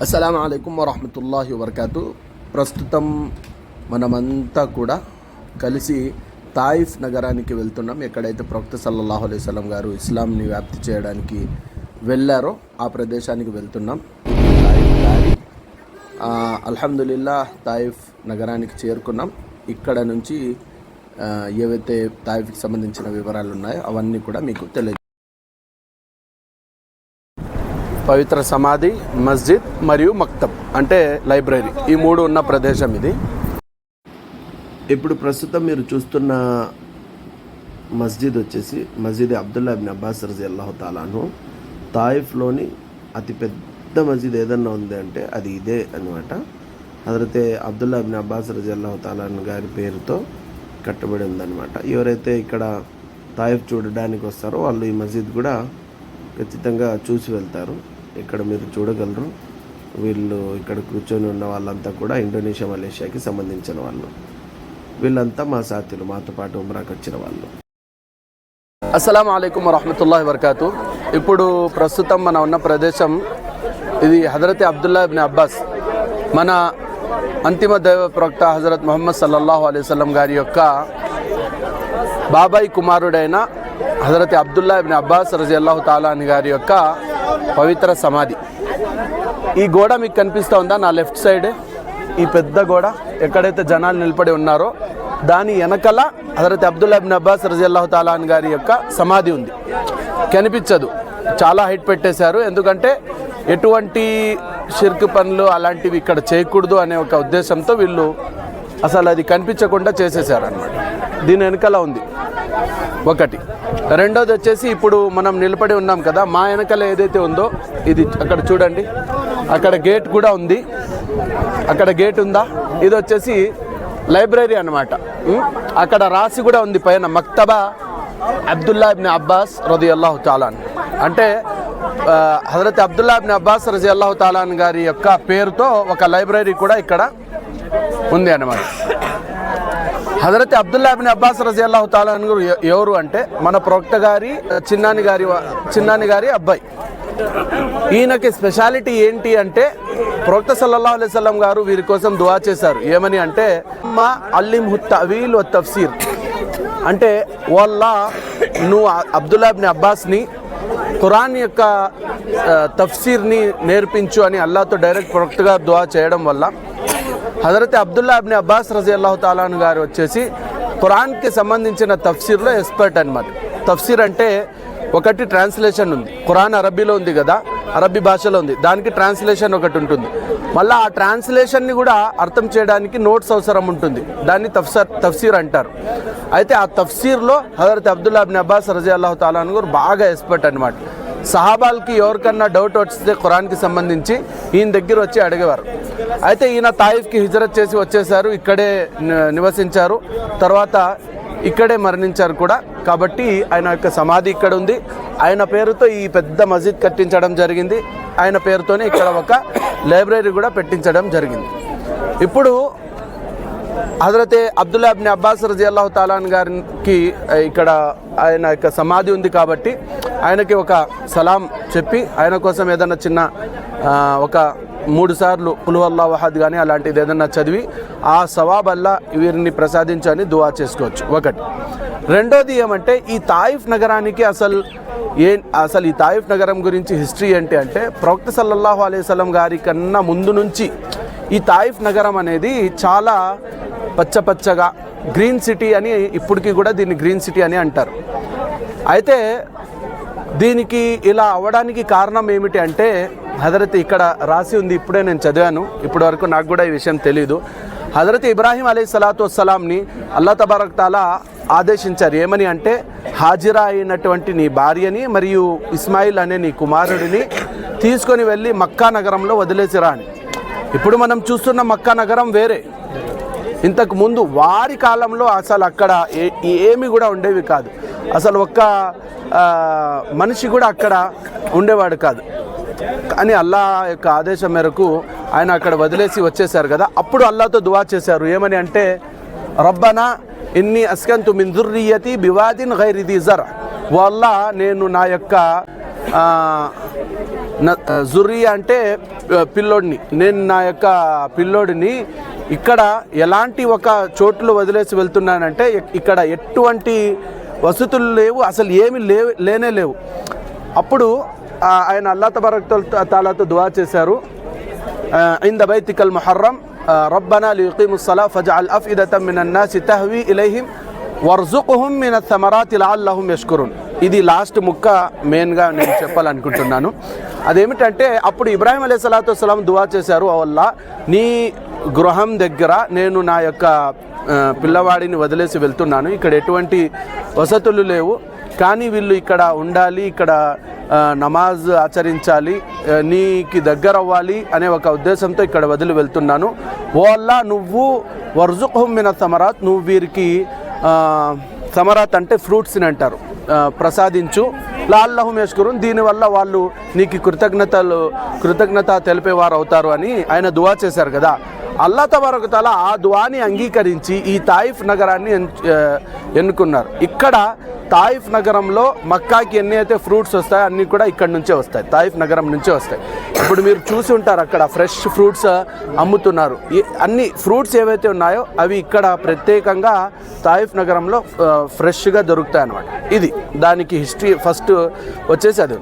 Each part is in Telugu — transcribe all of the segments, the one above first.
అస్సలం అయికం వరహమతుల్లాహి వబర్కాతు. ప్రస్తుతం మనమంతా కూడా కలిసి తాయిఫ్ నగరానికి వెళ్తున్నాం. ఎక్కడైతే ప్రవక్త సల్లల్లాహు అలైహి గారు ఇస్లాంని వ్యాప్తి చేయడానికి వెళ్ళారో ఆ ప్రదేశానికి వెళ్తున్నాం. తాయిఫ్ దారి. ఆ, తాయిఫ్ నగరానికి చేరుకున్నాం. ఇక్కడ నుంచి ఏవైతే తాయిఫ్కి సంబంధించిన వివరాలు ఉన్నాయో అవన్నీ కూడా మీకు తెలియ పవిత్ర సమాధి మస్జిద్ మరియు మక్తబ్ అంటే లైబ్రరీ. ఈ మూడు ఉన్న ప్రదేశం ఇది. ఇప్పుడు ప్రస్తుతం మీరు చూస్తున్న మస్జిద్ వచ్చేసి మస్జిద్ అబ్దుల్లా అబిన్ అబ్బాస్ రజీ అల్లాహు తాలాను తాయిఫ్లోని అతి పెద్ద మస్జిద్ ఏదన్నా ఉంది అంటే అది ఇదే అనమాట అదైతే అబ్దుల్లా ఇబ్న్ అబ్బాస్ రజీ అల్లాహు గారి పేరుతో కట్టబడి ఉందన్నమాట. ఎవరైతే ఇక్కడ తాయిఫ్ చూడడానికి వస్తారో వాళ్ళు ఈ మస్జిద్ కూడా ఖచ్చితంగా చూసి వెళ్తారు. ఇక్కడ మీరు చూడగలరు. వీళ్ళు ఇక్కడ కూర్చొని ఉన్న వాళ్ళంతా కూడా ఇండోనేషియా మలేషియాకి సంబంధించిన వాళ్ళు. వీళ్ళంతా మా సాథీలు మాతో పాటు ఉమ్రాకి వచ్చిన వాళ్ళు. అస్సలం అయికం వరహమతుల్లా వరకాతు. ఇప్పుడు ప్రస్తుతం మన ఉన్న ప్రదేశం ఇది హజరత్ అబ్దుల్లా ఇబ్ని అబ్బాస్. మన అంతిమ దైవ ప్రవక్త హజరత్ మొహమ్మద్ సల్లల్లాహు అలైవల్లం గారి యొక్క బాబాయ్ కుమారుడైన హజరత్ అబ్దుల్లా ఇబ్ని అబ్బాస్ రజియల్లాహు తాలాని గారి యొక్క పవిత్ర సమాధి. ఈ గోడ మీకు కనిపిస్తూ ఉందా? నా లెఫ్ట్ సైడ్. ఈ పెద్ద గోడ. ఎక్కడైతే జనాలు నిలబడి ఉన్నారో దాని వెనకల హజరత్ అబ్దుల్లా ఇబ్న్ అబ్బాస్ రజల్లాహు తాలాన్ గారి యొక్క సమాధి ఉంది. కనిపించదు. చాలా హైట్ పెట్టేశారు. ఎందుకంటే ఎటువంటి షిర్క్ పనులు అలాంటివి ఇక్కడ చేయకూడదు అనే ఒక ఉద్దేశంతో వీళ్ళు అసలు అది కనిపించకుండా చేసేసారు అనమాట దీని వెనకాల ఉంది. ఒకటి. రెండోది వచ్చేసి ఇప్పుడు మనం నిలబడి ఉన్నాం కదా మా వెనకాల ఏదైతే ఉందో ఇది అక్కడ చూడండి. అక్కడ గేట్ కూడా ఉంది. అక్కడ గేట్ ఉందా? ఇది వచ్చేసి లైబ్రరీ అనమాట అక్కడ రాసి కూడా ఉంది పైన మక్తబా అబ్దుల్లా ఇబ్న్ అబ్బాస్ రజీ అల్లాహు తాలాన్ అంటే హజరత్ అబ్దుల్లా ఇబ్న్ అబ్బాస్ రజీ అల్లాహు తాలాన్ గారి యొక్క పేరుతో ఒక లైబ్రరీ కూడా ఇక్కడ ఉంది అన్నమాట. హజరత్ అబ్దుల్లాబిన్ అబ్బాస్ రజీ అల్లాహు గారు ఎవరు అంటే మన ప్రొక్త గారి చిన్నాని గారి చిన్నాని గారి అబ్బాయి. ఈయనకి స్పెషాలిటీ ఏంటి అంటే ప్రొక్త సల్లల్లాహు అలైహి గారు వీరి కోసం దువా చేశారు. ఏమని అంటే మా అల్లిం హుత్తవీల్ తఫ్సీర్. అంటే వాళ్ళ నువ్వు అ- అబ్బాస్ని ఖురాన్ యొక్క తఫ్సీర్ని నేర్పించు అని అల్లాతో డైరెక్ట్ ప్రవక్తగా దువా చేయడం వల్ల హజరత్ అబ్దుల్లా అబ్ని అబ్బాస్ రజీ అల్లాహు తాలాను గారు వచ్చేసి ఖురాన్కి సంబంధించిన తఫ్సీర్లో ఎక్స్పర్ట్ అనమాట తఫ్సీర్ అంటే ఒకటి ట్రాన్స్లేషన్ ఉంది. ఖురాన్ అరబీలో ఉంది కదా అరబీ భాషలో ఉంది. దానికి ట్రాన్స్లేషన్ ఒకటి ఉంటుంది. మళ్ళీ ఆ ట్రాన్స్లేషన్ని కూడా అర్థం చేయడానికి నోట్స్ అవసరం ఉంటుంది. దాన్ని తఫ్సర్ తఫ్సీర్ అంటారు. అయితే ఆ తఫ్సీర్లో హజరత్ అబ్దుల్లా అబ్ని అబ్బాస్ రజీ అల్లాహు తాలాను గారు బాగా ఎక్స్పర్ట్ అనమాట సహాబాల్కి ఎవరికన్నా డౌట్ వస్తే ఖురాన్కి సంబంధించి ఈయన దగ్గర వచ్చి అడిగేవారు. అయితే ఈయన తాయిఫ్కి హిజరత్ చేసి వచ్చేసారు ఇక్కడే నివసించారు తర్వాత ఇక్కడే మరణించారు కూడా. కాబట్టి ఆయన యొక్క సమాధి ఇక్కడ ఉంది. ఆయన పేరుతో ఈ పెద్ద మస్జిద్ కట్టించడం జరిగింది. ఆయన పేరుతోనే ఇక్కడ ఒక లైబ్రరీ కూడా పెట్టించడం జరిగింది. ఇప్పుడు హజరతే అబ్దుల్లా అబ్ని అబ్బాస్ రజీ అల్లాహు తాలాన్ గారికి ఇక్కడ ఆయన యొక్క సమాధి ఉంది కాబట్టి ఆయనకి ఒక సలాం చెప్పి ఆయన కోసం ఏదైనా చిన్న ఒక మూడు సార్లు పులువల్లా వహద్ కానీ అలాంటిది ఏదైనా చదివి ఆ సవాబ్ అల్లా వీరిని ప్రసాదించని దువా చేసుకోవచ్చు. ఒకటి. రెండోది ఏమంటే ఈ తాయిఫ్ నగరానికి అసలు ఏ అసలు ఈ తాయిఫ్ నగరం గురించి హిస్టరీ ఏంటి అంటే ప్రవక్త సల్లల్లాహు అలైవలం గారి కన్నా ముందు నుంచి ఈ తాయిఫ్ నగరం అనేది చాలా పచ్చపచ్చగా గ్రీన్ సిటీ అని ఇప్పటికీ కూడా దీన్ని గ్రీన్ సిటీ అని అంటారు. అయితే దీనికి ఇలా అవ్వడానికి కారణం ఏమిటి అంటే హజరత్ ఇక్కడ రాసి ఉంది ఇప్పుడే నేను చదివాను ఇప్పటి వరకు నాకు కూడా ఈ విషయం తెలీదు. హజరత్ ఇబ్రాహీం అలీ సలాతు వసలాంని అల్లా తబారక్ తాలా ఆదేశించారు. ఏమని అంటే హాజిరా అయినటువంటి నీ భార్యని మరియు ఇస్మాయిల్ అనే నీ కుమారుడిని తీసుకొని వెళ్ళి మక్కా నగరంలో వదిలేసిరా అని. ఇప్పుడు మనం చూస్తున్న మక్కా నగరం వేరే. ఇంతకు ముందు వారి కాలంలో అసలు అక్కడ ఏ- ఏమి కూడా ఉండేవి కాదు. అసలు ఒక్క మనిషి కూడా అక్కడ ఉండేవాడు కాదు. కానీ అల్లా యొక్క ఆదేశం మేరకు ఆయన అక్కడ వదిలేసి వచ్చేసారు కదా. అప్పుడు అల్లాతో దువా చేశారు. ఏమని అంటే రబ్బనా ఇన్ని అస్కంతు మిందుర్రియతి బివాదిన్ గైరిది జర్. వల్ల నేను నా యొక్క జుర్రియా అంటే పిల్లోడిని. నేను నా యొక్క పిల్లోడిని ఇక్కడ ఎలాంటి ఒక చోట్లు వదిలేసి వెళ్తున్నానంటే ఇక్కడ ఎటువంటి వసతులు లేవు అసలు ఏమి లేవు లేనే లేవు. అప్పుడు ఆయన అల్లా తబరక్తో తాలాతో దువా చేశారు. ఇంద బైతికల్ ముహర్రం రబ్బనా ఫజ అల్ అఫ్ ఇదతం మినన్నాసి తహ్వీ ఇలైహిం వర్జుకుహుం మిన థమరాతి లఅల్లహుం యష్కురున్. ఇది లాస్ట్ ముక్క మెయిన్గా నేను చెప్పాలనుకుంటున్నాను. అదేమిటంటే అప్పుడు ఇబ్రాహీం అలీ సలాతు దువా చేశారు వల్ల నీ గృహం దగ్గర నేను నా యొక్క పిల్లవాడిని వదిలేసి వెళ్తున్నాను. ఇక్కడ ఎటువంటి వసతులు లేవు. కానీ వీళ్ళు ఇక్కడ ఉండాలి ఇక్కడ నమాజ్ ఆచరించాలి నీకి దగ్గర అవ్వాలి అనే ఒక ఉద్దేశంతో ఇక్కడ వదిలి వెళ్తున్నాను. ఓ నువ్వు వర్జుఖుం మిన సమరాత్ నువ్వు వీరికి సమరాత్ అంటే ఫ్రూట్స్ని అంటారు. ప్రసాదించు. లాల్లహుం యష్కురున్ దీనివల్ల వాళ్ళు నీకు కృతజ్ఞతలు కృతజ్ఞత తెలిపేవారు అవుతారు అని ఆయన దువా చేశారు కదా. అల్లా తబారకు తల ఆ దువాని అంగీకరించి ఈ తాయిఫ్ నగరాన్ని ఎన్- ఎన్నుకున్నారు. ఇక్కడ తాయిఫ్ నగరంలో మక్కాకి ఎన్ని అయితే ఫ్రూట్స్ వస్తాయో అన్నీ కూడా ఇక్కడ నుంచే వస్తాయి. తాయిఫ్ నగరం నుంచే వస్తాయి. ఇప్పుడు మీరు చూసి ఉంటారు అక్కడ ఫ్రెష్ ఫ్రూట్స్ అమ్ముతున్నారు. ఈ అన్ని ఫ్రూట్స్ ఏవైతే ఉన్నాయో అవి ఇక్కడ ప్రత్యేకంగా తాయిఫ్ నగరంలో ఫ్రెష్గా దొరుకుతాయి అన్నమాట. ఇది దానికి హిస్టరీ ఫస్ట్ వచ్చేసి అది.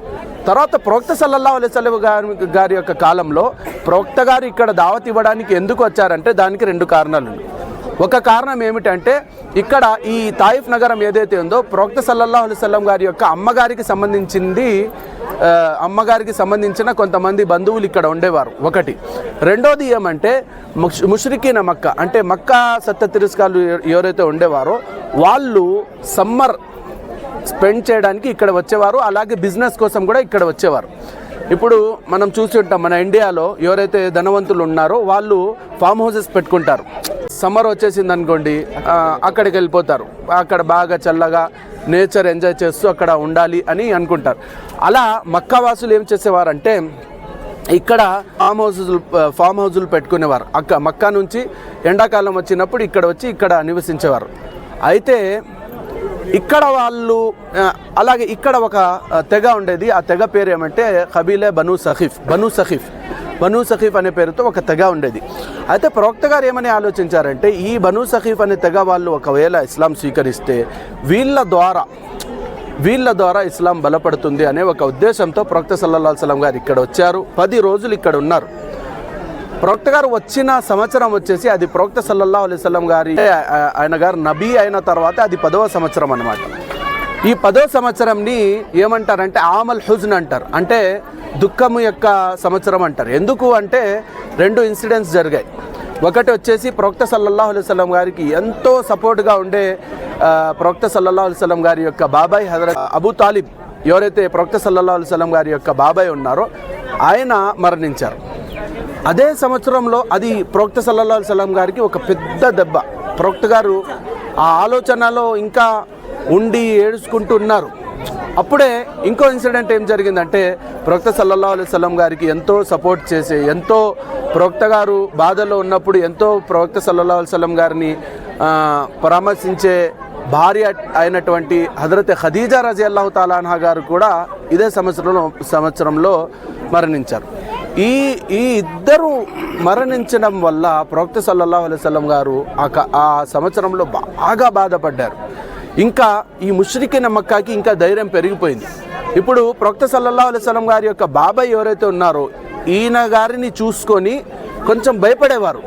తర్వాత ప్రవక్త సల్లల్లా అలైస్లం గారి గారి యొక్క కాలంలో ప్రవక్త గారు ఇక్కడ దావత్ ఇవ్వడానికి ఎందుకు వచ్చారంటే దానికి రెండు కారణాలు ఒక కారణం ఏమిటంటే ఇక్కడ ఈ తాయిఫ్ నగరం ఏదైతే ఉందో ప్రవక్త సల్లల్లా అలైస్లం గారి యొక్క అమ్మగారికి సంబంధించింది అమ్మగారికి సంబంధించిన కొంతమంది బంధువులు ఇక్కడ ఉండేవారు. ఒకటి. రెండోది ఏమంటే ముష్ ముష్రికీన మక్క అంటే మక్కా సత్య తిరస్కాలు ఎవరైతే ఉండేవారో వాళ్ళు సమ్మర్ స్పెండ్ చేయడానికి ఇక్కడ వచ్చేవారు అలాగే బిజినెస్ కోసం కూడా ఇక్కడ వచ్చేవారు. ఇప్పుడు మనం చూసి ఉంటాం మన ఇండియాలో ఎవరైతే ధనవంతులు ఉన్నారో వాళ్ళు ఫామ్ హౌసెస్ పెట్టుకుంటారు. సమ్మర్ వచ్చేసింది అనుకోండి అక్కడికి వెళ్ళిపోతారు. అక్కడ బాగా చల్లగా నేచర్ ఎంజాయ్ చేస్తూ అక్కడ ఉండాలి అని అనుకుంటారు. అలా మక్కావాసులు ఏం చేసేవారంటే ఇక్కడ ఫామ్ హౌజులు ఫామ్ హౌజులు పెట్టుకునేవారు. అక్క మక్కా నుంచి ఎండాకాలం వచ్చినప్పుడు ఇక్కడ వచ్చి ఇక్కడ నివసించేవారు. అయితే ఇక్కడ వాళ్ళు అలాగే ఇక్కడ ఒక తెగ ఉండేది. ఆ తెగ పేరు ఏమంటే కబీలే బను సఖీఫ్. బను సఖీఫ్. బను సఖీఫ్ అనే పేరుతో ఒక తెగ ఉండేది. అయితే ప్రవక్త గారు ఏమని ఆలోచించారంటే ఈ బను సఖీఫ్ అనే తెగ వాళ్ళు ఒకవేళ ఇస్లాం స్వీకరిస్తే వీళ్ళ ద్వారా వీళ్ళ ద్వారా ఇస్లాం బలపడుతుంది అనే ఒక ఉద్దేశంతో ప్రవక్త సల్లల్లా సలం గారు ఇక్కడ వచ్చారు. పది రోజులు ఇక్కడ ఉన్నారు. ప్రవక్త గారు వచ్చిన సంవత్సరం వచ్చేసి అది ప్రవక్త సల్లల్లా అలైస్లం గారి ఆయన గారు నబీ అయిన తర్వాత అది పదవ సంవత్సరం అన్నమాట. ఈ పదవ సంవత్సరంని ఏమంటారంటే ఆమల్ హుజ్న్ అంటారు. అంటే దుఃఖము యొక్క సంవత్సరం అంటారు. ఎందుకు అంటే రెండు ఇన్సిడెంట్స్ జరిగాయి. ఒకటి వచ్చేసి ప్రవక్త సల్లల్లాహు అలైస్లం గారికి ఎంతో సపోర్ట్గా ఉండే ప్రవక్త సల్లల్లాహు అలైస్లం గారి యొక్క బాబాయ్ హజరత్ అబూ తాలిబ్ ఎవరైతే ప్రవక్త సల్లల్లాహు అలైస్లం గారి యొక్క బాబాయ్ ఉన్నారో ఆయన మరణించారు. అదే సంవత్సరంలో అది ప్రవక్త సల్లల్లాహు సలం గారికి ఒక పెద్ద దెబ్బ. ప్రవక్త గారు ఆ ఆలోచనలో ఇంకా ఉండి ఏడుచుకుంటూ ఉన్నారు. అప్పుడే ఇంకో ఇన్సిడెంట్ ఏం జరిగిందంటే ప్రవక్త సల్లల్లా అలైస్లం గారికి ఎంతో సపోర్ట్ చేసే ఎంతో ప్రవక్త గారు బాధలో ఉన్నప్పుడు ఎంతో ప్రవక్త సల్లల్లా అలైస్లం గారిని పరామర్శించే భార్య అయినటువంటి హజరత్ ఖదీజా రజీ అల్లాహు తాలాన్హా గారు కూడా ఇదే సంవత్సరంలో సంవత్సరంలో మరణించారు. ఈ ఈ ఇద్దరు మరణించడం వల్ల ప్రవక్త సల్లల్లా అలైవల్లం గారు ఆ ఆ సంవత్సరంలో బాగా బాధపడ్డారు. ఇంకా ఈ ముష్రికిన నమ్మకాకి ఇంకా ధైర్యం పెరిగిపోయింది. ఇప్పుడు ప్రవక్త సల్లల్లా అలైవల్లం గారి యొక్క బాబాయ్ ఎవరైతే ఉన్నారో ఈయన గారిని చూసుకొని కొంచెం భయపడేవారు.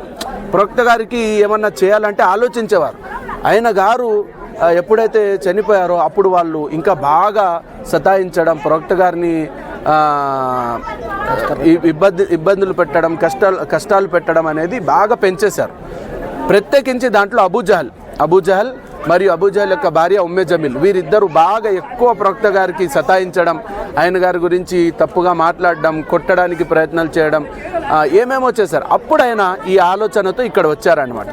ప్రవక్త గారికి ఏమన్నా చేయాలంటే ఆలోచించేవారు. ఆయన గారు ఎప్పుడైతే చనిపోయారో అప్పుడు వాళ్ళు ఇంకా బాగా సతాయించడం ప్రవక్త గారిని ఇబ్బంది ఇబ్బందులు పెట్టడం కష్టాలు కష్టాలు పెట్టడం అనేది బాగా పెంచేశారు. ప్రత్యేకించి దాంట్లో అబూజహల్ అబూజహల్ మరియు అబూజహల్ యొక్క భార్య ఉమ్మే జమీల్ వీరిద్దరూ బాగా ఎక్కువ ప్రవక్త గారికి సతాయించడం ఆయన గారి గురించి తప్పుగా మాట్లాడడం కొట్టడానికి ప్రయత్నాలు చేయడం ఏమేమో చేశారు. అప్పుడు ఆయన ఈ ఆలోచనతో ఇక్కడ వచ్చారనమాట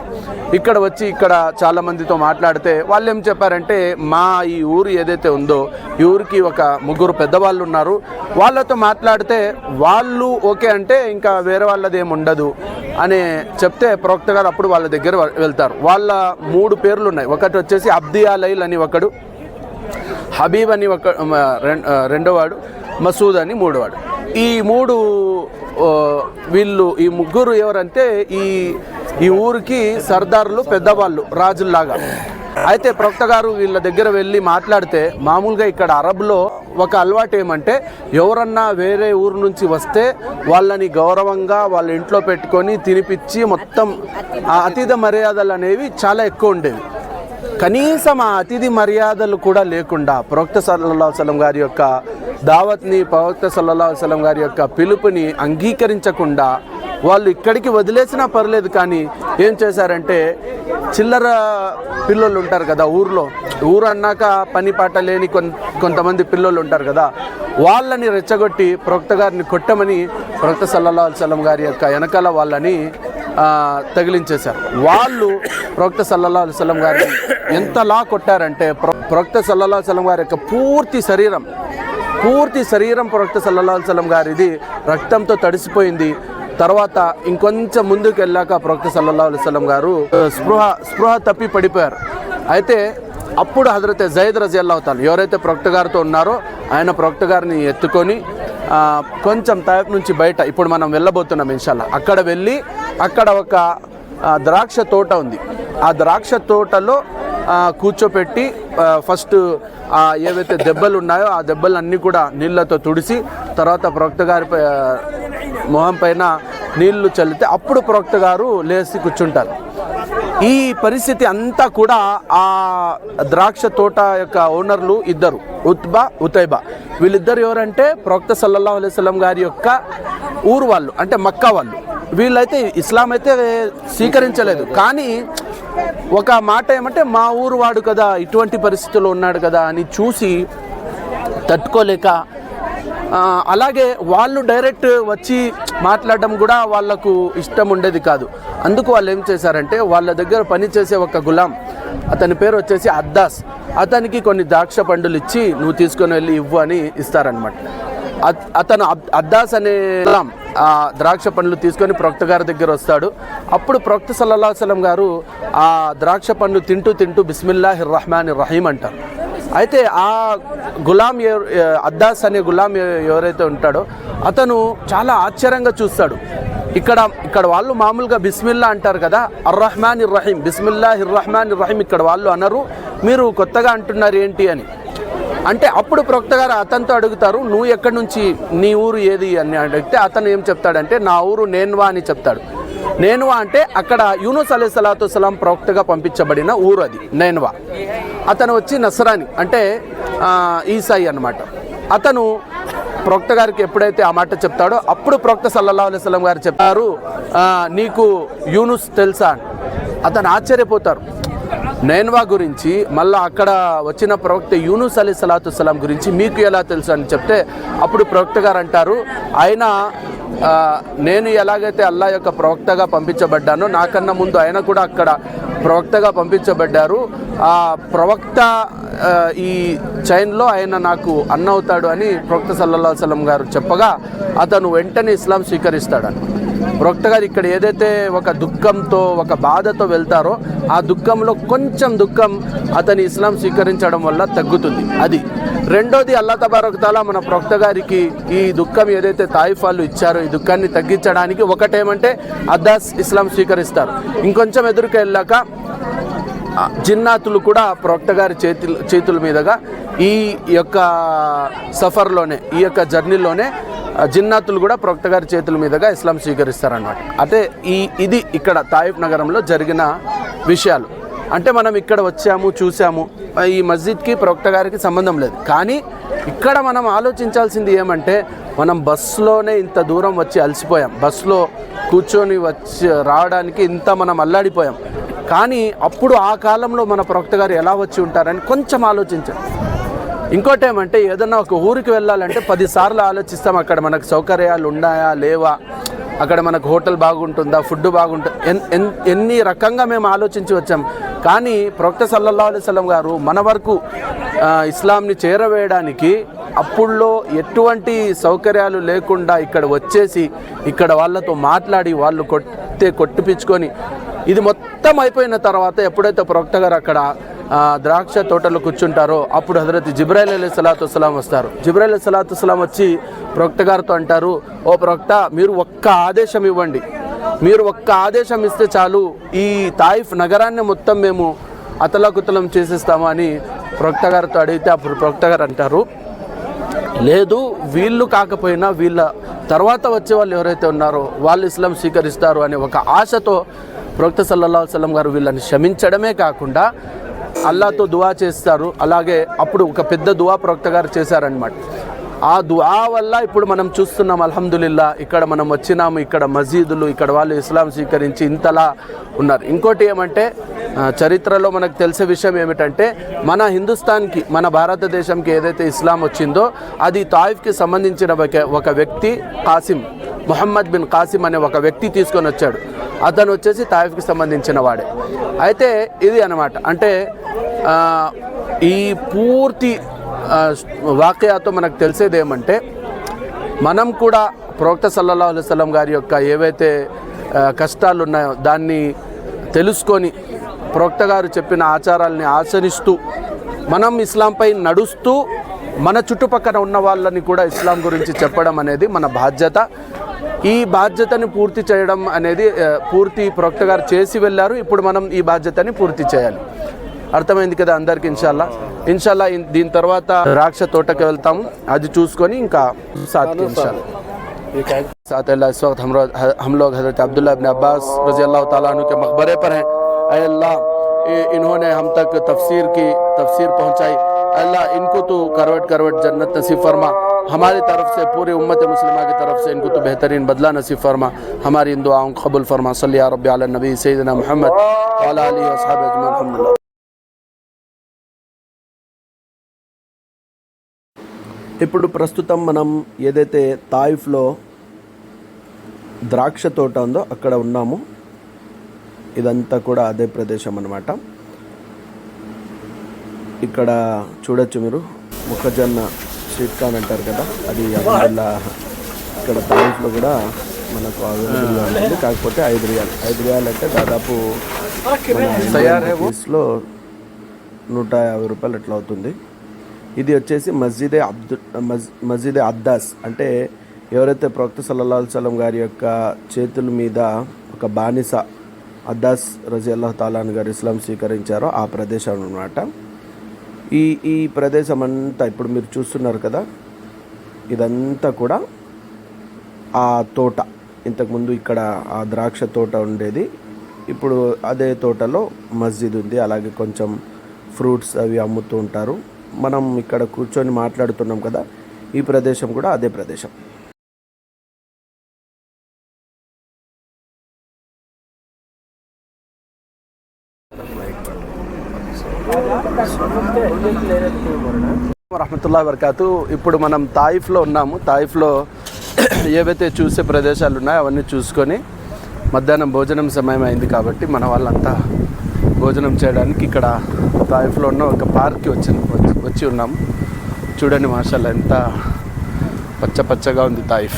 ఇక్కడ వచ్చి ఇక్కడ చాలామందితో మాట్లాడితే వాళ్ళు ఏం చెప్పారంటే మా ఈ ఊరు ఏదైతే ఉందో ఈ ఊరికి ఒక ముగ్గురు పెద్దవాళ్ళు ఉన్నారు. వాళ్ళతో మాట్లాడితే వాళ్ళు ఓకే అంటే ఇంకా వేరే వాళ్ళది ఏమి ఉండదు అని చెప్తే ప్రవక్త గారు అప్పుడు వాళ్ళ దగ్గర వెళ్తారు. వాళ్ళ మూడు పేర్లు ఉన్నాయి. ఒకటి వచ్చేసి అబ్దియాలైల్ అని ఒకడు హబీబ్ అని ఒక రెండోవాడు మసూద్ అని మూడోవాడు. ఈ మూడు వీళ్ళు ఈ ముగ్గురు ఎవరంటే ఈ ఈ ఊరికి సర్దారులు పెద్దవాళ్ళు రాజుల్లాగా. అయితే ప్రవక్త గారు వీళ్ళ దగ్గర వెళ్ళి మాట్లాడితే మామూలుగా ఇక్కడ అరబ్లో ఒక అలవాటు ఏమంటే ఎవరన్నా వేరే ఊరు నుంచి వస్తే వాళ్ళని గౌరవంగా వాళ్ళ ఇంట్లో పెట్టుకొని తినిపించి మొత్తం ఆ అతిథ మర్యాదలు అనేవి చాలా ఎక్కువ ఉండేవి. కనీసం ఆ అతిథి మర్యాదలు కూడా లేకుండా ప్రవక్త సల్లల్లా వసలం గారి యొక్క దావత్ని ప్రవక్త సల్లల్లా వసలం గారి యొక్క పిలుపుని అంగీకరించకుండా వాళ్ళు ఇక్కడికి వదిలేసినా పర్లేదు కానీ ఏం చేశారంటే చిల్లర పిల్లలు ఉంటారు కదా ఊర్లో ఊరు అన్నాక పని పాట లేని కొంతమంది పిల్లలు ఉంటారు కదా వాళ్ళని రెచ్చగొట్టి ప్రవక్త గారిని కొట్టమని ప్రవక్త సల్లల్లా సలం గారి యొక్క వెనకాల వాళ్ళని తగిలించేశారు. వాళ్ళు ప్రవక్త సల్లల్లా అల్సలం గారిని ఎంతలా కొట్టారంటే ప్ర- ప్రవక్త సల్లల్లా సలం గారి యొక్క పూర్తి శరీరం పూర్తి శరీరం ప్రవక్త సల్లల్లా అల్సలం గారిది రక్తంతో తడిసిపోయింది. తర్వాత ఇంకొంచెం ముందుకు వెళ్ళాక ప్రవక్త సల్లల్లా అల్సలం గారు స్పృహ స్పృహ తప్పి పడిపోయారు. అయితే అప్పుడు హజరత్ జైద్ రజల్లా అవుతారు ఎవరైతే ప్రవక్త గారితో ఉన్నారో ఆయన ప్రవక్త గారిని ఎత్తుకొని కొంచెం తైఫ్ నుంచి బయట ఇప్పుడు మనం వెళ్ళబోతున్నాం ఇన్షాల్లా. అక్కడ వెళ్ళి అక్కడ ఒక ద్రాక్ష తోట ఉంది. ఆ ద్రాక్ష తోటలో కూర్చోపెట్టి ఫస్ట్ ఏవైతే దెబ్బలు ఉన్నాయో ఆ దెబ్బలు అన్నీ కూడా నీళ్ళతో తుడిసి తర్వాత ప్రవక్త గారి మొహం పైన నీళ్ళు చల్లితే అప్పుడు ప్రవక్త గారు లేచి కూర్చుంటారు. ఈ పరిస్థితి అంతా కూడా ఆ ద్రాక్ష తోట యొక్క ఓనర్లు ఇద్దరు ఉత్బా ఉతైబా. వీళ్ళిద్దరు ఎవరంటే ప్రవక్త సల్లల్లా అలైస్లం గారి యొక్క ఊరు వాళ్ళు అంటే మక్కా వాళ్ళు. వీళ్ళైతే ఇస్లాం అయితే స్వీకరించలేదు. కానీ ఒక మాట ఏమంటే మా ఊరు వాడు కదా ఇటువంటి పరిస్థితుల్లో ఉన్నాడు కదా అని చూసి తట్టుకోలేక అలాగే వాళ్ళు డైరెక్ట్ వచ్చి మాట్లాడడం కూడా వాళ్ళకు ఇష్టం ఉండేది కాదు. అందుకు వాళ్ళు ఏం చేశారంటే వాళ్ళ దగ్గర పనిచేసే ఒక గులాం అతని పేరు వచ్చేసి అద్దాస్. అతనికి కొన్ని ద్రాక్ష పండులు ఇచ్చి నువ్వు తీసుకొని వెళ్ళి ఇవ్వు అని ఇస్తారనమాట అతను అద్దాస్ అనే గులాం ఆ ద్రాక్ష పండ్లు తీసుకొని ప్రవక్త గారి దగ్గర వస్తాడు. అప్పుడు ప్రవక్త సల్లల్లాహు గారు ఆ ద్రాక్ష పండ్లు తింటూ తింటూ బిస్మిల్లాహిర్ రహమాన్ రహీం అంటారు. అయితే ఆ గులాం అద్దాస్ అనే గులాం ఎవరైతే ఉంటాడో అతను చాలా ఆశ్చర్యంగా చూస్తాడు. ఇక్కడ ఇక్కడ వాళ్ళు మామూలుగా బిస్మిల్లా అంటారు కదా అర్ ఇర్రహీం బిస్మిల్లా ఇర్రహ్మాన్ ఇర్రహీం ఇక్కడ వాళ్ళు అనరు. మీరు కొత్తగా అంటున్నారు ఏంటి అని. అంటే అప్పుడు ప్రవక్త గారు అతనితో అడుగుతారు నువ్వు ఎక్కడి నుంచి నీ ఊరు ఏది? అని అడిగితే అతను ఏం చెప్తాడంటే నా ఊరు నేన్వా అని చెప్తాడు. నేనువా అంటే అక్కడ యూనుస్ అలీ సలాతు సలాం ప్రవక్తగా పంపించబడిన ఊరు అది నేనువా. అతను వచ్చి నసరాని అంటే ఈసాయి అన్నమాట. అతను ప్రవక్త గారికి ఎప్పుడైతే ఆ మాట చెప్తాడో అప్పుడు ప్రవక్త సల్లల్లా అలైహి గారు చెప్తారు నీకు యూనుస్ తెలుసా? అని. అతను ఆశ్చర్యపోతారు. నైన్వా గురించి మళ్ళా అక్కడ వచ్చిన ప్రవక్త యూనుస్ అలీ సలాతు సలాం గురించి మీకు ఎలా తెలుసు అని చెప్తే అప్పుడు ప్రవక్త గారు అంటారు ఆయన నేను ఎలాగైతే అల్లా యొక్క ప్రవక్తగా పంపించబడ్డానో నాకన్నా ముందు ఆయన కూడా అక్కడ ప్రవక్తగా పంపించబడ్డారు. ఆ ప్రవక్త ఈ చైన్లో ఆయన నాకు అన్న అవుతాడు అని ప్రవక్త సల్లల్లా సలం గారు చెప్పగా అతను వెంటనే ఇస్లాం స్వీకరిస్తాడని ప్రవక్త గారు ఇక్కడ ఏదైతే ఒక దుఃఖంతో ఒక బాధతో వెళ్తారో ఆ దుఃఖంలో కొంచెం దుఃఖం అతని ఇస్లాం స్వీకరించడం వల్ల తగ్గుతుంది. అది. రెండోది అల్లా తబారకతాల మన ప్రొక్త గారికి ఈ దుఃఖం ఏదైతే తాయిఫాలు ఇచ్చారో ఈ దుఃఖాన్ని తగ్గించడానికి ఒకటేమంటే అద్దాస్ ఇస్లాం స్వీకరిస్తారు. ఇంకొంచెం ఎదురుకు వెళ్ళాక జిన్నాతులు కూడా ప్రొక్త గారి చేతుల చేతుల మీదుగా ఈ యొక్క సఫర్లోనే ఈ యొక్క జర్నీలోనే జిన్నాతులు కూడా ప్రవక్త గారి చేతుల మీదుగా ఇస్లాం స్వీకరిస్తారన్నమాట. అంటే ఈ ఇది ఇక్కడ తాయిఫ్ నగరంలో జరిగిన విషయాలు. అంటే మనం ఇక్కడ వచ్చాము చూసాము ఈ మస్జిద్కి ప్రవక్త గారికి సంబంధం లేదు. కానీ ఇక్కడ మనం ఆలోచించాల్సింది ఏమంటే మనం బస్సులోనే ఇంత దూరం వచ్చి అలసిపోయాం. బస్సులో కూర్చొని వచ్చి రావడానికి ఇంత మనం అల్లాడిపోయాం. కానీ అప్పుడు ఆ కాలంలో మన ప్రవక్త గారు ఎలా వచ్చి ఉంటారని కొంచెం ఆలోచించాం. ఇంకోటి ఏమంటే ఏదన్నా ఒక ఊరికి వెళ్ళాలంటే పదిసార్లు ఆలోచిస్తాం అక్కడ మనకు సౌకర్యాలు ఉన్నాయా లేవా అక్కడ మనకు హోటల్ బాగుంటుందా ఫుడ్ బాగుంటుంది ఎన్ని రకంగా మేము ఆలోచించి వచ్చాం. కానీ ప్రవక్త సల్లల్లా అలైహి గారు మన వరకు ఇస్లాంని చేరవేయడానికి అప్పుల్లో ఎటువంటి సౌకర్యాలు లేకుండా ఇక్కడ వచ్చేసి ఇక్కడ వాళ్ళతో మాట్లాడి వాళ్ళు కొట్టే కొట్టిపించుకొని ఇది మొత్తం అయిపోయిన తర్వాత ఎప్పుడైతే ప్రవక్త గారు అక్కడ ద్రాక్ష తోటలో కూర్చుంటారో అప్పుడు హజరత్ జిబ్రాయిల్ అలీ సలాతు వస్తారు. జిబ్రాయిల్ అలీ సలాతు వచ్చి ప్రొక్త గారితో అంటారు ఓ ప్రొక్త మీరు ఒక్క ఆదేశం ఇవ్వండి. మీరు ఒక్క ఆదేశం ఇస్తే చాలు ఈ తాయిఫ్ నగరాన్ని మొత్తం మేము అతలకుతలం చేసేస్తాము అని ప్రొక్త గారితో అడిగితే అప్పుడు ప్రొక్త గారు అంటారు లేదు వీళ్ళు కాకపోయినా వీళ్ళ తర్వాత వచ్చే వాళ్ళు ఎవరైతే ఉన్నారో వాళ్ళు ఇస్లాం స్వీకరిస్తారు అనే ఒక ఆశతో ప్రవక్త సల్లల్లా సలం గారు వీళ్ళని క్షమించడమే కాకుండా అల్లాతో దువా చేస్తారు. అలాగే అప్పుడు ఒక పెద్ద దువా ప్రవక్త గారు చేశారనమాట ఆ దువా వల్ల ఇప్పుడు మనం చూస్తున్నాం అల్హమ్దులిల్లా ఇక్కడ మనం వచ్చినాము ఇక్కడ మసీదులు ఇక్కడ వాళ్ళు ఇస్లాం స్వీకరించి ఇంతలా ఉన్నారు. ఇంకోటి ఏమంటే చరిత్రలో మనకు తెలిసే విషయం ఏమిటంటే మన హిందుస్థాన్కి మన భారతదేశంకి ఏదైతే ఇస్లాం వచ్చిందో అది తాయిఫ్కి సంబంధించిన ఒక ఒక వ్యక్తి కాసిం మొహమ్మద్ బిన్ కాసిం అనే ఒక వ్యక్తి తీసుకొని వచ్చాడు. అతను వచ్చేసి తాయిఫ్కి సంబంధించిన వాడే. అయితే ఇది అనమాట అంటే ఈ పూర్తి వాక్యాతో మనకు తెలిసేది ఏమంటే మనం కూడా ప్రవక్త సల్లల్లాహు అలైస్లం గారి యొక్క ఏవైతే కష్టాలు ఉన్నాయో దాన్ని తెలుసుకొని ప్రవక్త గారు చెప్పిన ఆచారాల్ని ఆచరిస్తూ మనం ఇస్లాంపై నడుస్తూ మన చుట్టుపక్కల ఉన్న వాళ్ళని కూడా ఇస్లాం గురించి చెప్పడం అనేది మన బాధ్యత. ఈ బాధ్యతని పూర్తి చేయడం అనేది ఆ, పూర్తి ప్రవక్త గారు చేసి వెళ్ళారు ఇప్పుడు మనం ఈ బాధ్యతని పూర్తి చేయాలి అర్థమైంది కదా అందరికి ఇన్షాల్లా ఇన్షాల్లా ఇన్- దీని తర్వాత రాక్ష తోటకి వెళ్తాము అది చూసుకొని ఇంకా సాత్కి ఇన్షాల్లా साथ अल्लाह इस वक्त हम रो- हम लोग हज़रत अब्दुल्ला इब्न अब्बास रजी अल्लाह तआला अन्हु के मकबरे पर हैं अय अल्लाह ये- इन्होंने हम तक तफसीर की तफसीर पहुंचाई अल्लाह इनको तो करवट करवट जन्नत नसीब फरमा हमारी तरफ से पूरी उम्मत मुस्लिमा की तरफ से इनको तो बेहतरीन बदला नसीब फरमा हमारी इन दुआओं को कबूल फरमा सल्ली या रब्बी अला नबी सैयदना मोहम्मद व अला आलिहि व अस्हाबिहि अजमईन अल्हम्दुलिल्लाह ఇప్పుడు ప్రస్తుతం మనం ఏదైతే తాయిఫ్లో ద్రాక్ష తోట ఉందో అక్కడ ఉన్నాము ఇదంతా కూడా అదే ప్రదేశం అన్నమాట ఇక్కడ చూడొచ్చు మీరు మొక్కజొన్న స్వీట్ కార్న్ అంటారు కదా అది అల్హమ్దుల్లా ఇక్కడ తాయిఫ్లో కూడా మనకు అవైలబుల్గా ఉంటుంది కాకపోతే ఐదు రియాల్ ఐదు రియాల్ అంటే దాదాపు లో నూట యాభై రూపాయలు ఎట్లా అవుతుంది. ఇది వచ్చేసి మస్జిదే అబ్దు మస్ మస్జిదే అద్దాస్ అంటే ఎవరైతే ప్రవక్త సల్లల్లాహు వసల్లం గారి యొక్క చేతుల మీద ఒక బానిస అద్దాస్ రజీ అల్లాహ్ తాలాన్ గారు ఇస్లాం స్వీకరించారో ఆ ప్రదేశం అన్నమాట. ఈ ఈ ప్రదేశం అంతా ఇప్పుడు మీరు చూస్తున్నారు కదా ఇదంతా కూడా ఆ తోట. ఇంతకుముందు ఇక్కడ ఆ ద్రాక్ష తోట ఉండేది. ఇప్పుడు అదే తోటలో మస్జిద్ ఉంది. అలాగే కొంచెం ఫ్రూట్స్ అవి అమ్ముతూ ఉంటారు. మనం ఇక్కడ కూర్చొని మాట్లాడుతున్నాం కదా ఈ ప్రదేశం కూడా అదే ప్రదేశం. రహమతుల్లా వరకాతు ఇప్పుడు మనం తాయిఫ్లో ఉన్నాము. తాయిఫ్లో ఏవైతే చూసే ప్రదేశాలు ఉన్నాయో అవన్నీ చూసుకొని మధ్యాహ్నం భోజనం సమయం అయింది కాబట్టి మన వాళ్ళంతా భోజనం చేయడానికి ఇక్కడ తాయిఫ్లో ఉన్న ఒక పార్క్కి వచ్చి వచ్చి- వచ్చి ఉన్నాము. చూడండి మార్షల్ ఎంత పచ్చ పచ్చగా ఉంది తాయిఫ్.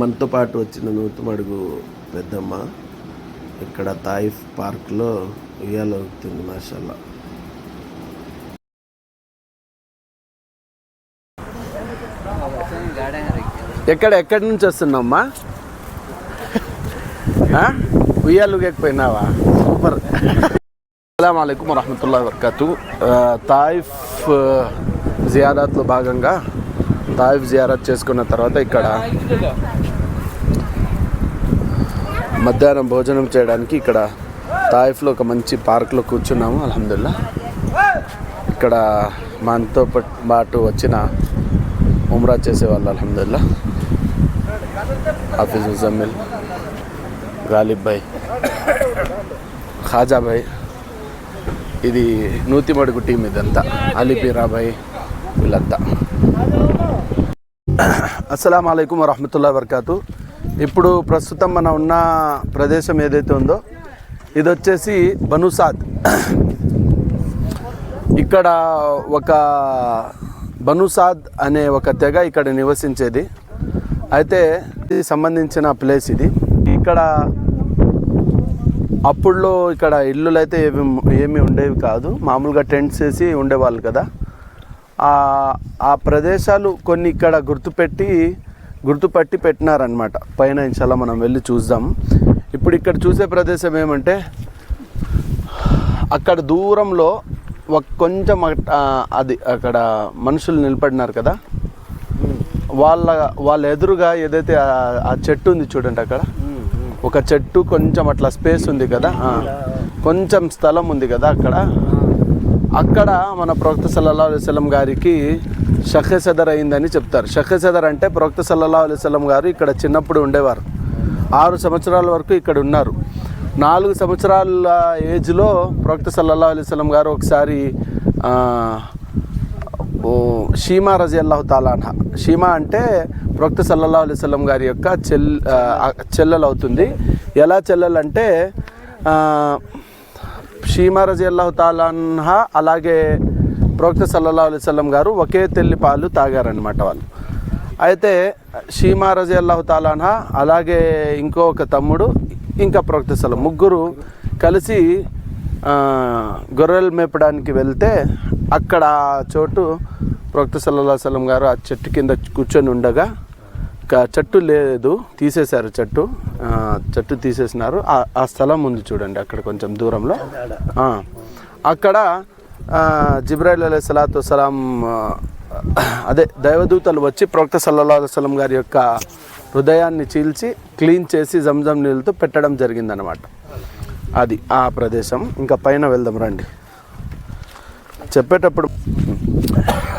మనతో పాటు వచ్చిన నూతుమడుగు పెద్దమ్మ ఇక్కడ తాయిఫ్ పార్క్లో ఉయ్యాలవుతుంది మాషాల్లా. ఎక్కడ ఎక్కడి నుంచి వస్తున్నామ్మా ఆ? ఉయ్యాలు ఊగకపోయినావా? సూపర్. అస్సలం అయికం వరహమతుల్లా వర్కతు. తాయిఫ్ జియారత్లో భాగంగా తాయిఫ్ జియారత్ చేసుకున్న తర్వాత ఇక్కడ మధ్యాహ్నం భోజనం చేయడానికి ఇక్కడ తాయిఫ్లో ఒక మంచి పార్క్లో కూర్చున్నాము అల్హమ్దుల్లా. ఇక్కడ మనతో పాటు వచ్చిన ఉమ్రా చేసేవాళ్ళు అల్హమ్దుల్లా. హాఫీజ్ ముజమ్మిల్ గాలిబ్ భాయ్ ఖాజా భాయ్ ఇది నూతిమడుగు టీం ఇదంతా. అలీపీరా భాయ్ వీళ్ళంతా. అస్సలం అయికం వరహమూల వరకాతు ఇప్పుడు ప్రస్తుతం మనం ఉన్న ప్రదేశం ఏదైతే ఉందో ఇది వచ్చేసి బనుసాద్. ఇక్కడ ఒక బనుసాద్ అనే ఒక తెగ ఇక్కడ నివసించేది. అయితే ఇది సంబంధించిన ప్లేస్ ఇది. ఇక్కడ అప్పుడులో ఇక్కడ ఇల్లులు అయితే ఏమి ఏమి ఉండేవి కాదు. మామూలుగా టెంట్స్ వేసి ఉండేవాళ్ళు కదా. ఆ ఆ ప్రదేశాలు కొన్ని ఇక్కడ గుర్తుపెట్టి గుర్తుపట్టి పెట్టినారనమాట పైన ఇన్షాల్లా మనం వెళ్ళి చూద్దాం. ఇప్పుడు ఇక్కడ చూసే ప్రదేశం ఏమంటే అక్కడ దూరంలో ఒక కొంచెం అది అక్కడ మనుషులు నిలబడినారు కదా? వాళ్ళ వాళ్ళ ఎదురుగా ఏదైతే ఆ- చెట్టు ఉంది చూడండి అక్కడ? ఒక చెట్టు కొంచెం అట్లా స్పేస్ ఉంది కదా? కొంచెం స్థలం ఉంది కదా అక్కడ? అక్కడ మన ప్రొక్త సల్లల్లా వసలం గారికి షఖ సదర్ అయిందని చెప్తారు. షఖ సదర్ అంటే ప్రవక్త సల్లల్లా అలైస్లం గారు ఇక్కడ చిన్నప్పుడు ఉండేవారు. ఆరు సంవత్సరాల వరకు ఇక్కడ ఉన్నారు. నాలుగు సంవత్సరాల ఏజ్లో ప్రవక్త సల్లల్లా అలైస్లం గారు ఒకసారి షీమా రజి అల్లాహు తాలాన్హా షీమా అంటే ప్రవక్త సల్లల్లా అలైస్లం గారి యొక్క చెల్ చెల్లెలు అవుతుంది. ఎలా చెల్లెలంటే షీమా రజి అల్లాహు తాలాన్హా అలాగే ప్రవక్త సల్లల్లా అలైవలం గారు ఒకే తెల్లి పాలు తాగారనమాట వాళ్ళు. అయితే షీమా రజీ అల్లాహు తాలానా అలాగే ఇంకో ఒక తమ్ముడు ఇంకా ప్రవక్త సల్లం ముగ్గురు కలిసి గొర్రెలు మేపడానికి వెళ్తే అక్కడ చోటు ప్రవక్త సల్లల్లా సలం గారు ఆ చెట్టు కింద కూర్చొని ఉండగా చెట్టు లేదు తీసేశారు చెట్టు. చెట్టు తీసేసినారు. ఆ- ఆ స్థలం ఉంది చూడండి అక్కడ కొంచెం దూరంలో. అక్కడ జిబ్రాయిల్ అలీ సలాత్ సలాం అదే దైవదూతలు వచ్చి ప్రవక్త సల్లల్లా సలం గారి యొక్క హృదయాన్ని చీల్చి క్లీన్ చేసి జంజం నీళ్ళతో పెట్టడం జరిగిందనమాట అది ఆ ప్రదేశం. ఇంకా పైన వెళ్దాం రండి. చెప్పేటప్పుడు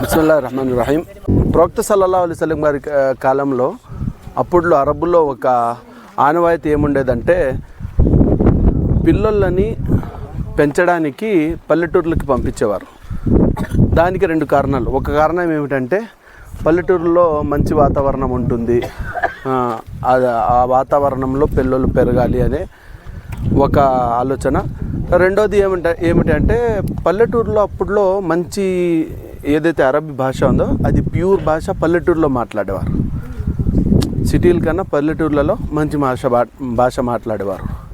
బిస్మిల్లా రహమాన్ రహీం. ప్రవక్త సల్లల్లా అలీ సలం గారి కాలంలో అప్పుడులో అరబ్బుల్లో ఒక ఆనవాయితీ ఏముండేదంటే పిల్లలని పెంచడానికి పల్లెటూర్లకి పంపించేవారు. దానికి రెండు కారణాలు. ఒక కారణం ఏమిటంటే పల్లెటూరులో మంచి వాతావరణం ఉంటుంది. ఆ, అది- ఆ వాతావరణంలో పిల్లలు పెరగాలి అనే ఒక ఆలోచన. రెండోది ఏమిట ఏమిటంటే పల్లెటూరులో అప్పుడులో మంచి ఏదైతే అరబీ భాష ఉందో అది ప్యూర్ భాష పల్లెటూరులో మాట్లాడేవారు. సిటీల కన్నా పల్లెటూర్లలో మంచి భాష బా- భాష మాట్లాడేవారు.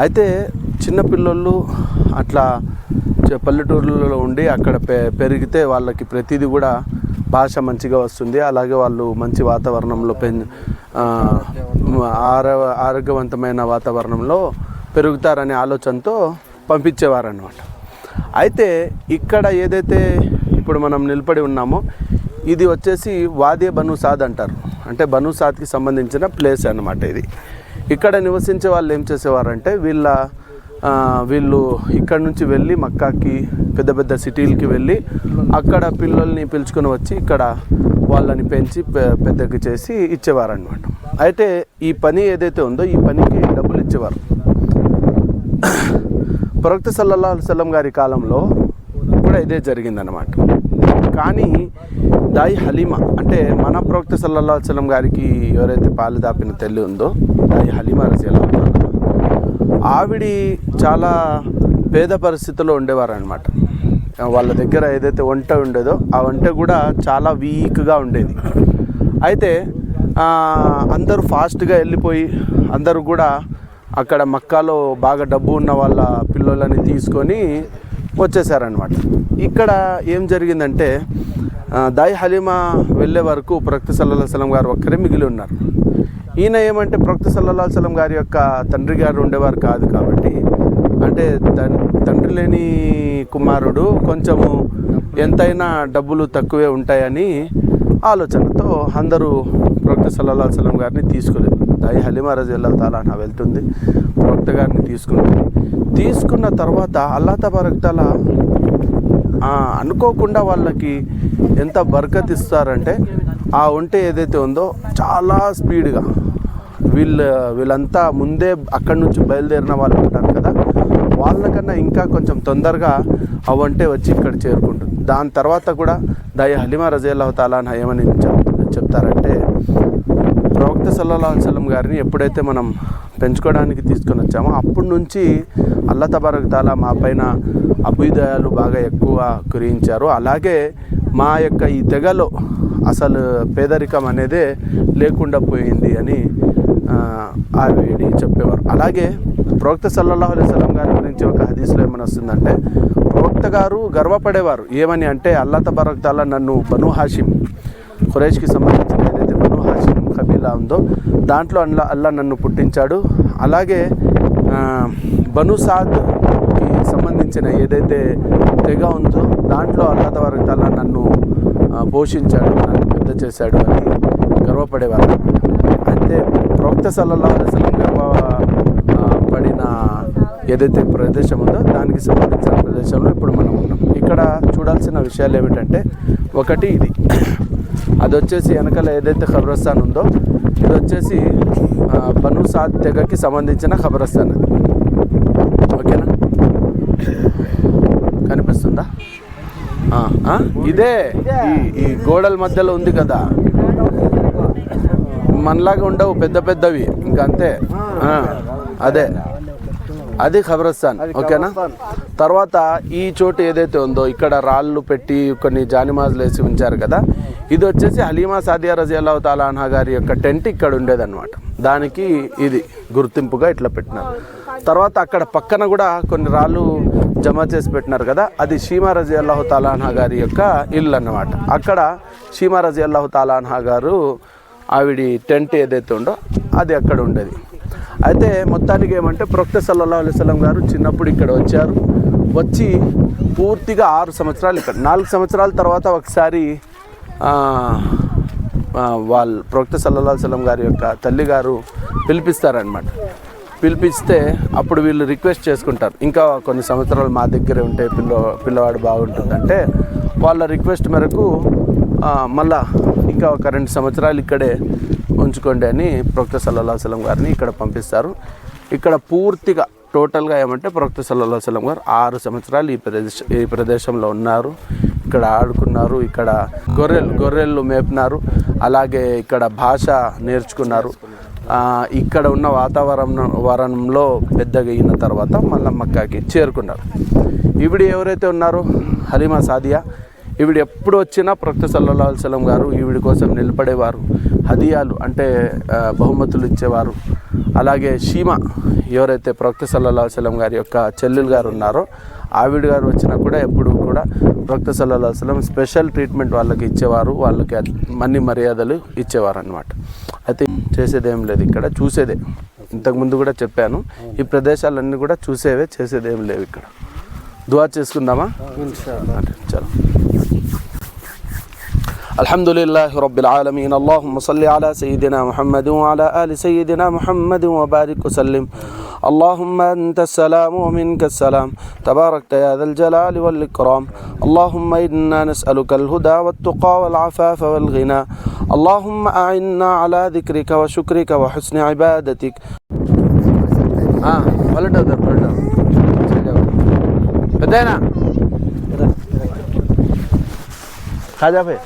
అయితే చిన్నపిల్లలు అట్లా చ- పల్లెటూర్లలో ఉండి అక్కడ పె పెరిగితే వాళ్ళకి ప్రతిదీ కూడా భాష మంచిగా వస్తుంది. అలాగే వాళ్ళు మంచి వాతావరణంలో పెన్ ఆర ఆరో ఆరోగ్యవంతమైన వాతావరణంలో పెరుగుతారనే ఆలోచనతో పంపించేవారన్నమాట. అయితే ఇక్కడ ఏదైతే ఇప్పుడు మనం నిలబడి ఉన్నామో ఇది వచ్చేసి వాదే బనుసాద్ అంటారు. అంటే బనుసాద్కి సంబంధించిన ప్లేస్ అన్నమాట ఇది. ఇక్కడ నివసించే వాళ్ళు ఏం చేసేవారంటే వీళ్ళ వీళ్ళు ఇక్కడ నుంచి వెళ్ళి మక్కాకి పెద్ద పెద్ద సిటీలకి వెళ్ళి అక్కడ పిల్లల్ని పిలుచుకొని వచ్చి ఇక్కడ వాళ్ళని పెంచి పె- పెద్దకి చేసి ఇచ్చేవారనమాట అయితే ఈ పని ఏదైతే ఉందో ఈ పనికి డబ్బులు ఇచ్చేవారు. ప్రవక్త సల్లల్లా సల్లం గారి కాలంలో కూడా ఇదే జరిగిందనమాట కానీ దాయి హలీమా అంటే మన ప్రవక్త సల్లల్లా సల్లం గారికి ఎవరైతే పాలు దాపిన తల్లి ఉందో దాయి హలీమా రజీలా ఆవిడి చాలా పేద పరిస్థితుల్లో ఉండేవారనమాట వాళ్ళ దగ్గర ఏదైతే వంట ఉండేదో ఆ వంట కూడా చాలా వీక్గా ఉండేది. అయితే అందరూ ఫాస్ట్గా వెళ్ళిపోయి అందరూ కూడా అక్కడ మక్కాలో బాగా డబ్బు ఉన్న వాళ్ళ పిల్లలని తీసుకొని వచ్చేసారనమాట ఇక్కడ ఏం జరిగిందంటే దాయి హలీమా వెళ్ళే వరకు ప్రవక్త సల్లల్లా సలం గారు ఒక్కరే మిగిలి ఉన్నారు. ఈయన ఏమంటే ప్రక్త సల్లల్లా సలం గారి యొక్క తండ్రి గారు ఉండేవారు కాదు కాబట్టి అంటే తండ్రి లేని కుమారుడు కొంచెము ఎంతైనా డబ్బులు తక్కువే ఉంటాయని ఆలోచనతో అందరూ ప్రవక్త సల్లల్లా సలం గారిని తీసుకోలేదు దాయి హలీమా రజీ అల్లా తాలా నా వెళ్తుంది ప్రక్త గారిని తీసుకుంటుంది. తీసుకున్న తర్వాత అల్లా తబారక్ అనుకోకుండా వాళ్ళకి ఎంత బరకత్ ఇస్తారంటే ఆ ఒంటె ఏదైతే ఉందో చాలా స్పీడ్గా వీళ్ళు వీళ్ళంతా ముందే అక్కడి నుంచి బయలుదేరిన వాళ్ళు ఉంటారు కదా వాళ్ళకన్నా ఇంకా కొంచెం తొందరగా అవంటే వచ్చి ఇక్కడ చేరుకుంటుంది. దాని తర్వాత కూడా దయ హలిమా రజేల్లాహు తాలా అని ఏమని చెప్తారంటే ప్రవక్త సల్లల్లాహు సలం గారిని ఎప్పుడైతే మనం పెంచుకోవడానికి తీసుకొని వచ్చామో అప్పటి నుంచి అల్లా తబారక్ తాలా మా పైన అభ్యుదయాలు బాగా ఎక్కువ కురించారు అలాగే మా యొక్క ఈ తెగలో అసలు పేదరికం అనేదే లేకుండా పోయింది అని ఆవిడి చెప్పేవారు. అలాగే ప్రవక్త సల్లల్లాహు అలైహి గారి గురించి ఒక హదీస్లో ఏమని వస్తుందంటే ప్రవక్త గారు గర్వపడేవారు. ఏమని అంటే అల్లా తబారక్ నన్ను బను హాషిం ఖురేష్కి సంబంధించిన ఏదైతే బను హాషిం కబీలా ఉందో దాంట్లో అల్లా అల్లా నన్ను పుట్టించాడు. అలాగే బను సాద్కి సంబంధించిన ఏదైతే తెగ ఉందో దాంట్లో అల్లా తబారక్ నన్ను పోషించాడు నన్ను పెద్ద చేశాడు అని గర్వపడేవారు. అయితే ప్రవక్త సల్లల్లా పడిన ఏదైతే ప్రదేశం ఉందో దానికి సంబంధించిన ప్రదేశంలో ఇప్పుడు మనం ఉన్నాం. ఇక్కడ చూడాల్సిన విషయాలు ఏమిటంటే ఒకటి ఇది. అది వచ్చేసి వెనకాల ఏదైతే ఖబరస్థాన్ ఉందో ఇది వచ్చేసి బను సాద్ తెగకి సంబంధించిన ఖబరస్థాన్ అది. ఓకేనా? కనిపిస్తుందా? ఇదే ఈ గోడల మధ్యలో ఉంది కదా. మనలాగా ఉండవు పెద్ద పెద్దవి. ఇంకా అంతే. ఆ, అదే అది. ఖబరస్థాన్ ఓకేనా? తర్వాత ఈ చోటు ఏదైతే ఉందో ఇక్కడ రాళ్ళు పెట్టి కొన్ని జానిమాజులు వేసి ఉంచారు కదా ఇది వచ్చేసి హలీమా సాదియా రజియాల్లాహు తాలా అన్హా గారి యొక్క టెంట్ ఇక్కడ ఉండేదన్నమాట. దానికి ఇది గుర్తింపుగా ఇట్లా పెట్టినారు. తర్వాత అక్కడ పక్కన కూడా కొన్ని రాళ్ళు జమ చేసి పెట్టినారు కదా అది షీమా రజీ అల్లాహు తాలాన్హా గారి యొక్క ఇల్లు అన్నమాట. అక్కడ షీమా రజీ అల్లాహు తాలాన్హా గారు ఆవిడ టెంట్ ఏదైతే ఉందో అది అక్కడ ఉండేది. అయితే మొత్తానికి ఏమంటే ప్రొక్త సల్లల్లా అలైహి గారు చిన్నప్పుడు ఇక్కడ వచ్చారు. వచ్చి పూర్తిగా ఆరు సంవత్సరాలు ఇక్కడ. నాలుగు సంవత్సరాల తర్వాత ఒకసారి వాళ్ళు ప్రొక్త సల్లల్లా అలైహి గారి యొక్క తల్లిగారు పిలిపిస్తారనమాట పిలిపిస్తే అప్పుడు వీళ్ళు రిక్వెస్ట్ చేసుకుంటారు. ఇంకా కొన్ని సంవత్సరాలు మా దగ్గరే ఉంటే పిల్ల పిల్లవాడు బాగుంటుందంటే వాళ్ళ రిక్వెస్ట్ మేరకు మళ్ళా ఇంకా ఒక రెండు సంవత్సరాలు ఇక్కడే ఉంచుకోండి అని ప్రొక్త సల్లల్లాహు సలం గారిని ఇక్కడ పంపిస్తారు. ఇక్కడ పూర్తిగా టోటల్గా ఏమంటే ప్రొక్త సల్లల్లాహు సలం గారు ఆరు సంవత్సరాలు ఈ ప్రదేశ ఈ ప్రదేశంలో ఉన్నారు. ఇక్కడ ఆడుకున్నారు ఇక్కడ గొర్రెలు గొర్రెలు మేపినారు. అలాగే ఇక్కడ భాష నేర్చుకున్నారు. ఇక్కడ ఉన్న వాతావరణం వరణంలో పెద్దగా అయిన తర్వాత మళ్ళీ మక్కాకి చేరుకున్నారు. ఇవిడ ఎవరైతే ఉన్నారో హలీమా సాదియా ఈవిడ ఎప్పుడు వచ్చినా ప్రొక్త సల్లల్లాహు అలైహి వసల్లం గారు ఈవిడ కోసం నిలబడేవారు. హదియాలు అంటే బహుమతులు ఇచ్చేవారు. అలాగే షీమ ఎవరైతే ప్రొక్త సల్లల్లాహు అలైహి వసల్లం గారి యొక్క చెల్లెలు గారు ఉన్నారో ఆవిడ గారు వచ్చినా కూడా ఎప్పుడు కూడా ప్రొక్త సల్లల్లాహు అలైహి వసల్లం స్పెషల్ ట్రీట్మెంట్ వాళ్ళకి ఇచ్చేవారు. వాళ్ళకి అన్ని మర్యాదలు ఇచ్చేవారు అనమాట అయితే చేసేది లేదు ఇక్కడ చూసేదే. ఇంతకుముందు కూడా చెప్పాను. ఈ ప్రదేశాలన్నీ కూడా చూసేవే చేసేది లేవు ఇక్కడ. దువా చేసుకుందామా? చలో. الحمد لله رب العالمين. اللهم صل على سيدنا محمد وعلى آل سيدنا محمد وبارك وسلم. اللهم أنت السلام ومنك السلام. تباركت يا ذا الجلال والإكرام. اللهم إنا نسألك الهدى والتقى والعفاف والغنى. اللهم أعنا على ذكرك وشكرك وحسن عبادتك. آه ولد ولد. بدينا. খাওয়া যাবে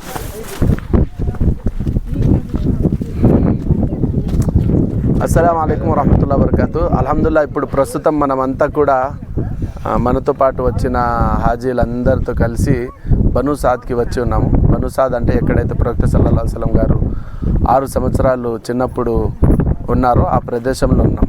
అస్సలం అయికం వరహమతుల్లా వరకతు అల్హమ్దుల్లా ఇప్పుడు ప్రస్తుతం మనమంతా కూడా మనతో పాటు వచ్చిన హాజీలందరితో కలిసి బనుసాద్కి వచ్చి ఉన్నాము. బనుసాద్ అంటే ఎక్కడైతే ప్రొఫెసర్ సల్లా అసలం గారు ఆరు సంవత్సరాలు చిన్నప్పుడు ఉన్నారో ఆ ప్రదేశంలో ఉన్నాం.